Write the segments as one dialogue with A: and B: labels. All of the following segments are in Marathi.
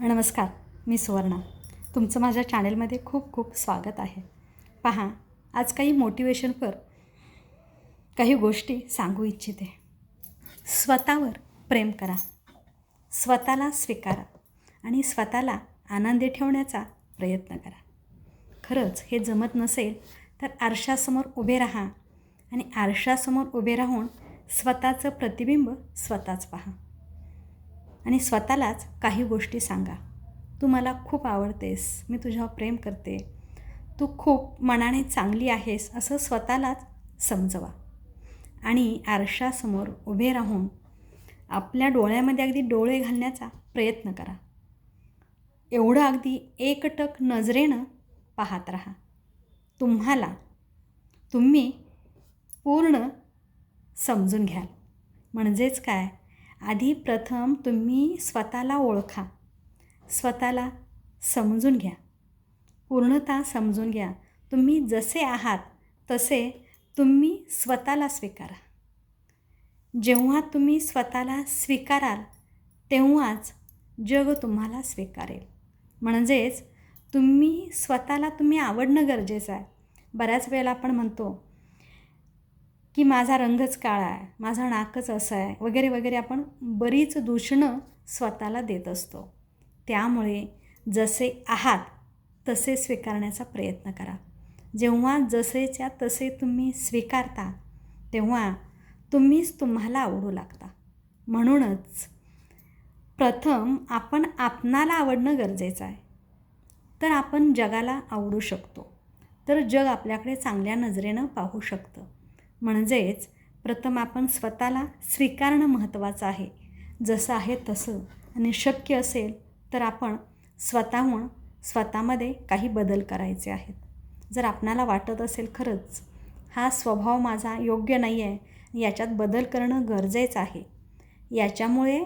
A: नमस्कार मी सुवर्णा. तुमचं माझ्या चॅनेलमध्ये खूप खूप स्वागत आहे. पहा आज काही मोटिवेशनपर काही गोष्टी सांगू इच्छिते. स्वतःवर प्रेम करा. स्वतःला स्वीकारा आणि स्वतःला आनंदी ठेवण्याचा प्रयत्न करा. खरंच हे जमत नसेल तर आरशासमोर उभे राहा आणि आरशासमोर उभे राहून स्वतःचं प्रतिबिंब स्वतःच पहा. आणि स्वतःलाच काही गोष्टी सांगा. तू मला खूप आवडतेस. मी तुझ्यावर प्रेम करते. तू खूप मनाने चांगली आहेस असं स्वतःलाच समजवा. आणि आरशासमोर उभे राहून आपल्या डोळ्यामध्ये अगदी डोळे घालण्याचा प्रयत्न करा. एवढं अगदी एकटक नजरेनं पाहत राहा. तुम्हाला तुम्ही पूर्ण समजून घ्याल. म्हणजेच काय? आधी प्रथम तुम्ही स्वतःला ओळखा. स्वतःला समजून घ्या. पूर्णता समजून घ्या. तुम्ही जसे आहात तसे तुम्ही स्वतःला स्वीकारा. जेव्हा तुम्ही स्वतःला स्वीकाराल तेव्हाच जग तुम्हाला स्वीकारेल. म्हणजेच तुम्ही स्वतःला तुम्ही आवडणं गरजेचं आहे. बऱ्याच वेळेला आपण म्हणतो की माझा रंगच काळा आहे माझा नाकच असं आहे वगैरे वगैरे आपण बरीच दूषणं स्वतःला देत असतो. त्यामुळे जसे आहात तसे स्वीकारण्याचा प्रयत्न करा. जेव्हा जसेच्या तसे तुम्ही स्वीकारता तेव्हा तुम्हीच तुम्हाला आवडू लागता. म्हणूनच प्रथम आपण आपणाला आवडणं गरजेचं आहे. तर आपण जगाला आवडू शकतो. तर जग आपल्याकडे चांगल्या नजरेनं पाहू शकतं. म्हणजेच प्रथम आपण स्वतःला स्वीकारणं महत्त्वाचं आहे. जसं आहे तसं. आणि शक्य असेल तर आपण स्वतःहून स्वतःमध्ये काही बदल करायचे आहेत. जर आपणाला वाटत असेल खरंच हा स्वभाव माझा योग्य नाही आहे याच्यात बदल करणं गरजेचं आहे. याच्यामुळे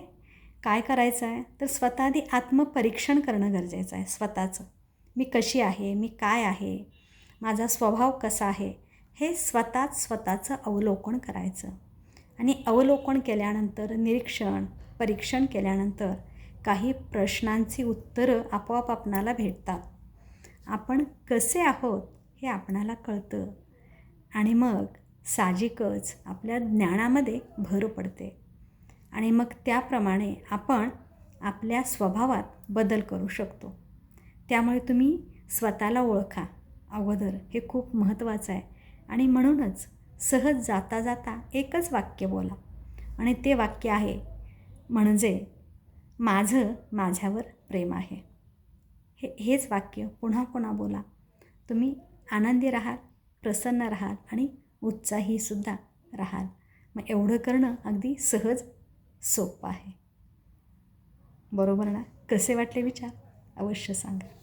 A: काय करायचं आहे? तर स्वतः आधी आत्मपरीक्षण करणं गरजेचं आहे. स्वतःचं. मी कशी आहे? मी काय आहे? माझा स्वभाव कसा आहे? हे स्वतःच स्वतःचं अवलोकन करायचं. आणि अवलोकन केल्यानंतर निरीक्षण परीक्षण केल्यानंतर काही प्रश्नांची उत्तरं आपोआप आपणाला भेटतात. आपण कसे आहोत हे आपणाला कळतं. आणि मग साहजिकच आपल्या ज्ञानामध्ये भर पडते. आणि मग त्याप्रमाणे आपण आपल्या स्वभावात बदल करू शकतो. त्यामुळे तुम्ही स्वतःला ओळखा. अगोदर हे खूप महत्त्वाचं आहे. आणि म्हणूनच सहज जाता जाता एकच वाक्य बोला. आणि ते वाक्य आहे म्हणजे माझं माझ्यावर प्रेम आहे. हे हेच वाक्य पुन्हा पुन्हा बोला. तुम्ही आनंदी राहाल प्रसन्न राहाल आणि उत्साहीसुद्धा राहाल. मग एवढं करणं अगदी सहज सोपं आहे. बरोबर ना? कसे वाटले विचार? अवश्य सांगा.